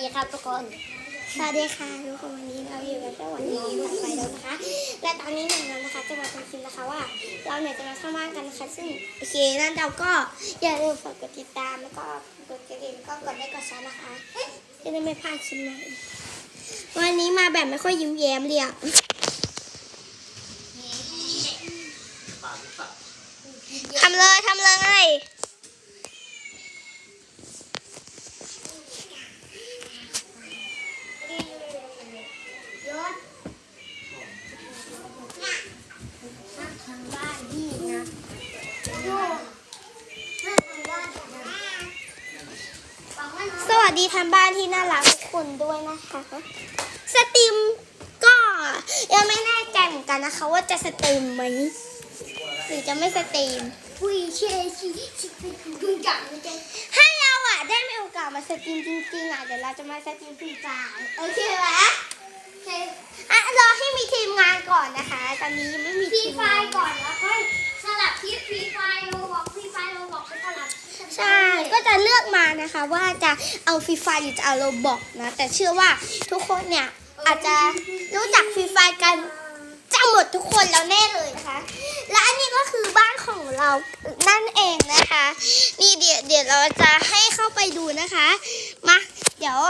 ดีครับทุกคน สวัสดีค่ะทุกคนวันนี้เราอยู่กับเจ้าหวันนี้ผัดไฟแล้วนะคะ และตอนนี้หนึ่งเรานะคะจะมาทำคลิปนะคะว่า เราเนี่ยจะมาเข้าบ้านกันนะคะซึ่งโอเคนั่นเราก็อย่าลืมฝากกดติดตามแล้วก็กดกระดิ่งก็กดไลค์กดแชร์นะคะจะได้ไม่พลาดคลิปใหม่วันนี้มาแบบไม่ค่อยยิ้มแย้มเลยอะทำเลยทำเลยย วัสดีทางบ้านที่น่ารักทุกคนด้วยนะคะ สตรีมก็ยังไม่แน่ใจเหมือนกันนะคะ ว่าจะสตรีมไหมหรือจะไม่สตรีมผู้เชี่ยวชาญชิคกี้พายจังเลยถ้เราอะได้มีโอกาสมาสตรีมจริงๆอะเดี๋ยวเราจะมาสตรีมฟรีไฟล์โอเคไหมโอเคอะรอให้มีทีมงานก่อนนะคะ ตอนนี้ไม่มีทีมไฟงานก่อนแล้วค่อยสลับที่ฟรีไฟล์โลบอกฟรีไฟล์โลบอกไปสลับ ใช่ ก็จะเลือกมานะคะว่าจะเอาฟรีไฟหรือจะเอาโรบอกนะ แต่เชื่อว่าทุกคนเนี่ยอาจจะรู้จักฟรีไฟกันจะหมดทุกคนแล้วแน่เลยนะคะ และอันนี้ก็คือบ้านของเรานั่นเองนะคะ นี่เดี๋ยวเดี๋ยวเราจะให้เข้าไปดูนะคะ มา เดี๋ยว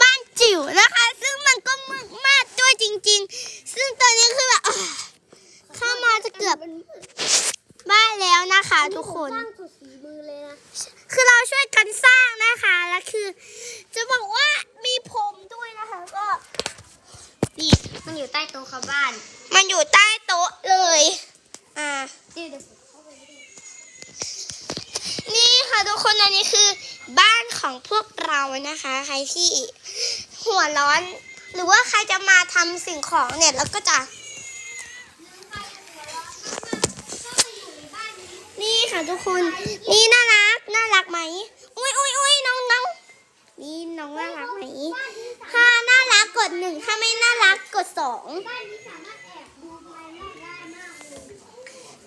บ้านจิ๋วนะคะ ซึ่งมันก็มึกมากด้วยจริง ๆ ซึ่งตอนนี้คือแบบเข้ามาจะเกือบ บ้านแล้วนะคะ ทุกคน สร้างสุดฝีมือเลยนะคือเราช่วยกันสร้างนะคะ แล้วคือ จะบอกว่ามีผมด้วยนะคะ ก็นี่มันอยู่ใต้โต๊ะเขาบ้าน มันอยู่ใต้โต๊ะเลย อ่า เดี๋ยวเดี๋ยวนี่ค่ะทุกคนอันนี้คือ บ้านของพวกเรานะคะ ใครที่หัวร้อน หรือว่าใครจะมาทำสิ่งของเนี่ยแล้วก็จะ นี่ค่ะทุกคน นี่น่ารัก น่ารักไหม อุ้ยอุ้ยอุ้ยน้องน้องนี่น้องน่ารักไหม ถ้าน่ารักกดหนึ่ง ถ้าไม่น่ารักกดสอง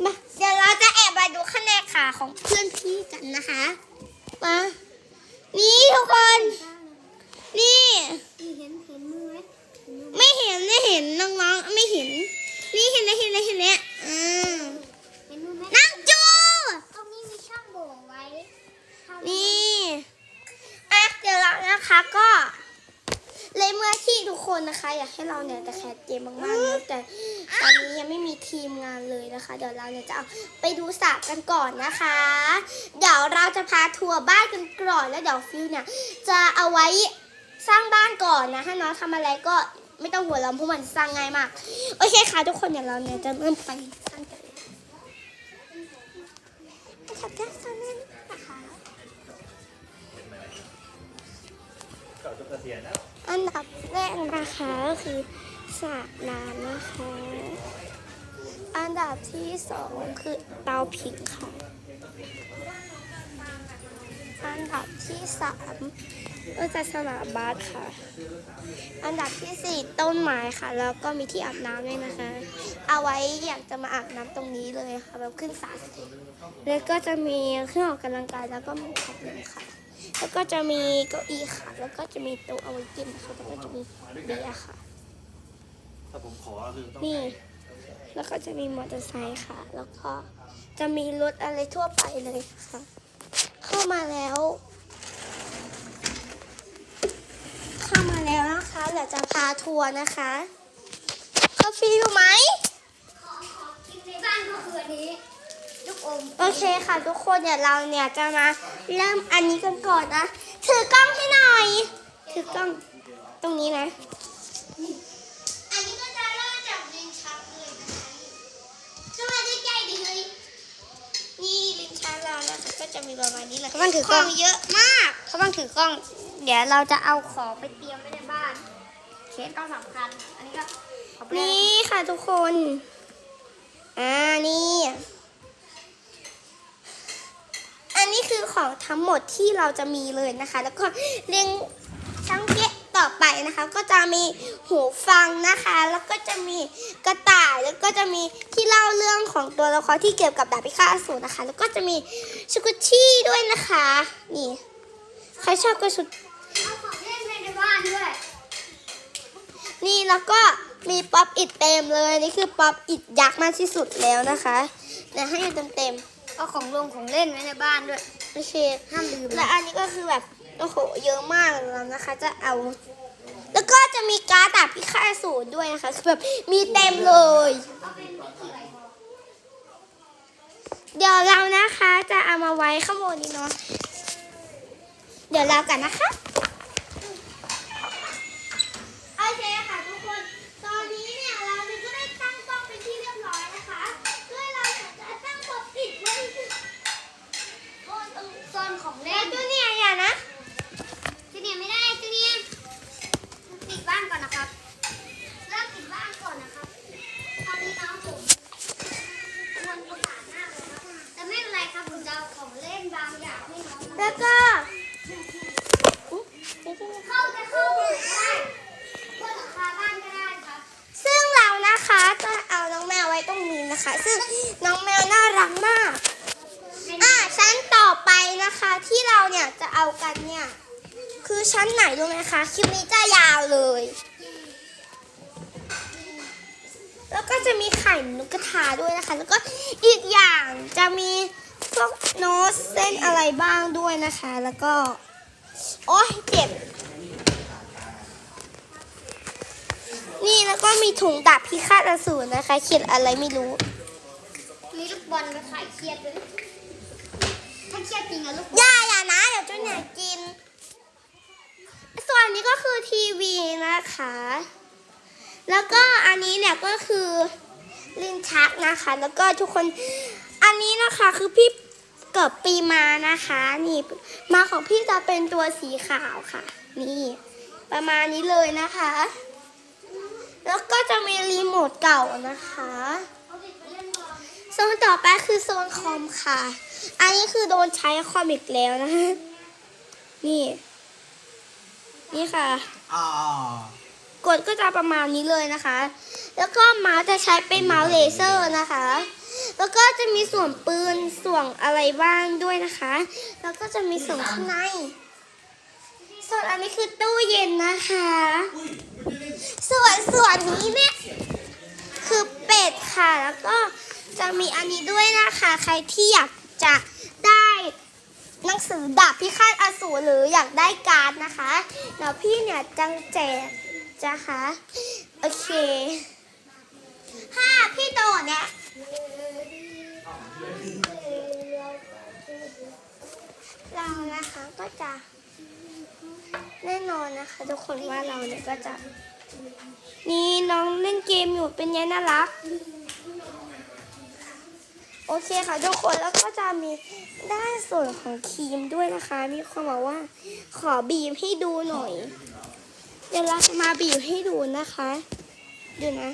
มาเดี๋ยวเราจะแอบมาดูคะแนนขาของเพื่อนพี่กันนะคะ มา นี่ทุกคน นี่ไหมเห็นมือไหมไม่เห็นไม่เห็นน้องๆไม่เห็น นี่เห็นนะเห็นนะเห็นนะ คนนะคะ อยากให้เราเนี่ยจะแคสเกมมากๆนะแต่ตอนนี้ยังไม่มีทีมงานเลยนะคะ เดี๋ยวเราเนี่ยจะเอาไปดูสระกันก่อนนะคะ เดี๋ยวเราจะพาทัวร์บ้านกันก่อนแล้วเดี๋ยวฟิวเนี่ยจะเอาไว้สร้างบ้านก่อนนะถ้าน้องทำอะไรก็ไม่ต้องหัวเราเพราะมันสร้างง่ายมาก โอเคค่ะทุกคนเดี๋ยวเราเนี่ยจะเริ่มไปสร้างกันเลยนะคะแค่สร้างนั่นนะคะเก่าจนเกษียณแล้ว อันดับแรกนะคะก็คือสระน้ำนะคะ อันดับที่สองคือเตาผิงค่ะ อันดับที่สามก็จะสนามบาสค่ะ อันดับที่สี่ต้นไม้ค่ะ แล้วก็มีที่อาบน้ำด้วยนะคะ เอาไว้อยากจะมาอาบน้ำตรงนี้เลยค่ะแบบขึ้นสระแล้วก็จะมีเครื่องออกกำลังกายแล้วก็มีพัดลมค่ะ แล้วก็จะมีเก้าอี้ค่ะ แล้วก็จะมีโต๊ะเอาไว้กินค่ะแล้วก็จะมีเบียร์ค่ะ ถ้าผมขอคือต้องนี่ แล้วก็จะมีมอเตอร์ไซค์ค่ะ แล้วก็จะมีรถอะไรทั่วไปเลยค่ะ เข้ามาแล้ว เข้ามาแล้วนะคะเดี๋ยวจะพาทัวร์นะคะคาฟีอยู่ไหม ของของกินในบ้านก็คืออันนี้ลูกอม โอ เคค่ะทุกคนเดี๋ยวเราเนี่ยจะมาเริ่มอันนี้กันก่อนนะถือกล้องให้หน่อย ถือกล้องตรงนี้นะ อันนี้ก็จะเริ่มจากลิ้นชักเลยนะคะสวัสดีใจดิเฮ้ยนี่ลิ้นชักเรานะคะก็จะมีประมาณนี้แหละเขาบ้างถือขกล้อองงเยอะมากเขาบ้างถือกล้อง เดี๋ยวเราจะเอาของไปเตรียมไว้ในบ้าน เคสก็สำคัญ อันนี้ก็เอาไปเลยนี่ค่ะทุกคน อ่านี่อั นนี้คือของทั้งหมดที่เราจะมีเลยนะคะ แล้วก็เรียงช่างเกะต่อไปนะคะ ก็จะมีหูฟังนะคะ แล้วก็จะมีกระต่ายแล้วก็จะมีที่เล่าเรื่องของตัวละครที่เกี่ยวกับดาบพิฆาตอสูรนะคะ แล้วก็จะมีชุกุชี่ด้วยนะคะ นี่ใครชอบก็สุดเอาของเล่นไปในบ้านด้วย นี่แล้วก็มีป๊อปอิดเต็มเลย นี่คือป๊อปอิดยักษ์มากที่สุดแล้วนะคะเดี๋ยวให้ดูเต็ม เอาของลงของเล่นไว้ในบ้านด้วยๆโอเคห้ามลืม และอันนี้ก็คือแบบ โอ้โห เยอะมากเลยนะคะ จะเอา แล้วก็จะมีการ์ดดาบพิฆาตอสูรด้วยนะคะ คือแบบมีเต็มเลย เดี๋ยวเรานะคะจะเอามาไว้ข้างบนนี้เนาะ เดี๋ยวเรากันนะคะ โอเคค่ะทุกคน ตอนนี้เนี่ยเราก็ได้ตั้งกล้องเป็นที่เรียบร้อยนะคะด้วยเราอยากจะตั้งป๊อปอิดไว้ โอ้ตรงโซนของ แล้ เล่ วน ตัวเนี่ยอย่านะ จูเนียร์ไม่ได้จูเนียร์ปิดบ้านก่อนนะครับเริ่มปิดบ้านก่อนนะครับ ตอนนี้น้องผมควรประกาศมากเลยครับ แต่ไม่เป็นไรครับผมจะเอาของเล่นบางอย่างให้น้องนะ แล้วก็ เข้าจะเข้าไปได้บนหลังคาบ้านก็ได้ครับ ซึ่งเรานะคะจะเอาน้องแมวไว้ตรงนี้นะคะ ซึ่งน้องแมวน่ารักมาก อะชั้นต่อไปนะคะที่เราเนี่ยจะเอา กันเนี่ย คือชั้นไหนรู้ไหมคะ คลิปนี้จะยาวเลย แล้วก็จะมีไข่นกกระทาด้วยนะคะ แล้วก็อีกอย่างจะมีพวกโน้ตเส้นอะไรบ้างด้วยนะคะ แล้วก็ โอ๊ยเจ็บ นี่แล้วก็มีถุงดาบพิฆาตอสูรนะคะ เขียนอะไรไม่รู้ มีลูกบอลมาขายเครียดด้วย เครียดจริงอะลูกย่าอย่านะเดี๋ยวจ้าเนี่ยกิน ส่วนนี้ก็คือทีวีนะคะ แล้วก็อันนี้เนี่ยก็คือลิ้นชักนะคะ แล้วก็ทุกคนอันนี้นะคะคือพี่เกิดปีมานะคะ นี่มาของพี่จะเป็นตัวสีขาวค่ะ นี่ ประมาณนี้เลยนะคะ แล้วก็จะมีรีโมทเก่านะคะเอาเด็กไปเล่นบอลโซนต่อไปคือโซนคอมค่ะ อันนี้คือโดนใช้คอมอีกแล้วนะคะนี่ นี่ค่ะอ่ากดก็จะประมาณนี้เลยนะคะ แล้วก็เมาส์จะใช้เป็นเมาส์เลเซอร์นะคะ แล้วก็จะมีส่วนปืนส่วนอะไรบ้างด้วยนะคะ แล้วก็จะมีส่วนข้างใน ส่วนอันนี้คือตู้เย็นนะคะ ส่วนส่วนนี้เนี่ยคือเป็ดค่ะ แล้วก็จะมีอันนี้ด้วยนะคะ ใครที่อยาก จะได้หนังสือดาบพิฆาตอสูรหรืออยากได้การ์ดนะคะเดี๋ยวพี่เนี่ยจังแจกนะคะโอเคถ้าพี่โดดเนี่ยเรานะคะก็จะแน่นอนนะคะ ทุกคนว่าเราเนี่ยก็จะ นี่น้องเล่นเกมอยู่เป็นไงน่ารัก อเคค่ะทุกคนแล้วก็จะมีด้านส่วนของครีมด้วยนะคะ มีคนบอกว่า ขอบีบให้ดูหน่อย เดี๋ยวเราจะมาบีบให้ดูนะคะดูนะ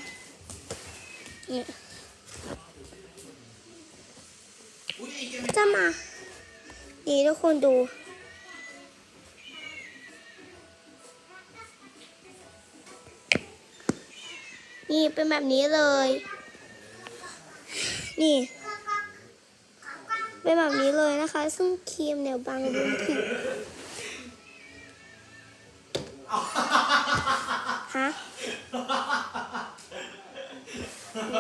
นี่จะมานี่ทุกคนดูนี่เป็นแบบนี้เลย นี่ เป็นแบบนี้เลยนะคะ ซึ่งครีมเนี่ยบางรุนผิวฮะ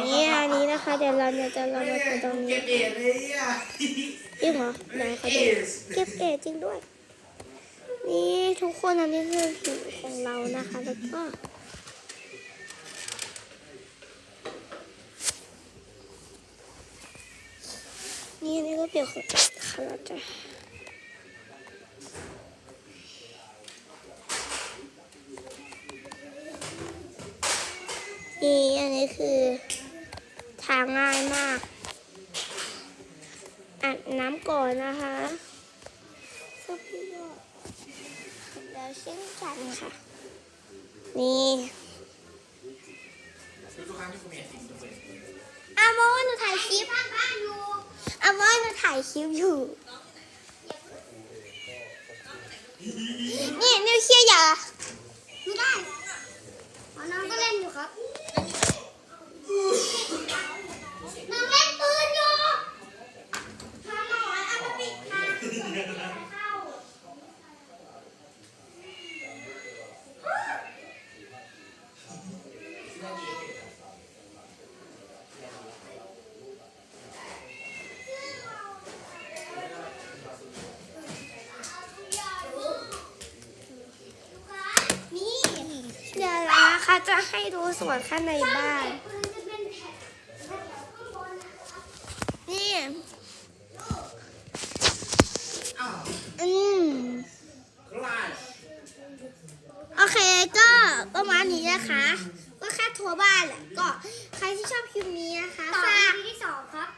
นี่อันนี้นะคะ เดี๋ยวเราเนี่ยจะเรามาดูตรงนี้เก็บเอ็ดเลยอะจริงเหรอไหนเขาดูเก็บเอจริงด้วย นี่ทุกคนอันนี้คือผิวของเรานะคะแล้วก็ นี่นนี้ก็เปลี่ยนของค่ะเราจะนี่อันนี้คือทางง่ายมากอาบน้ำก่อนนะคะสักพี่ก็แล้วเช่นกันค่ะ นี่ทุกครั้งที่คุณเห็นสิ่งเปิดอาโมหนูถ่ายคลิป บ้าว่าหนูถ่ายคลิปอยู่ นี่นิวเคลียร์อย่าไม่ได้อ๋อน้องก็เล่นอยู่ครับ นาคจะให้ดูสวนข้างในบ้าน นี่อืมโอเคก็ประมาณนี้นะคะ ก็แค่ทัวร์บ้านแหละก็ใครที่ชอบคลิปนี้นะคะฝากที่สองครับ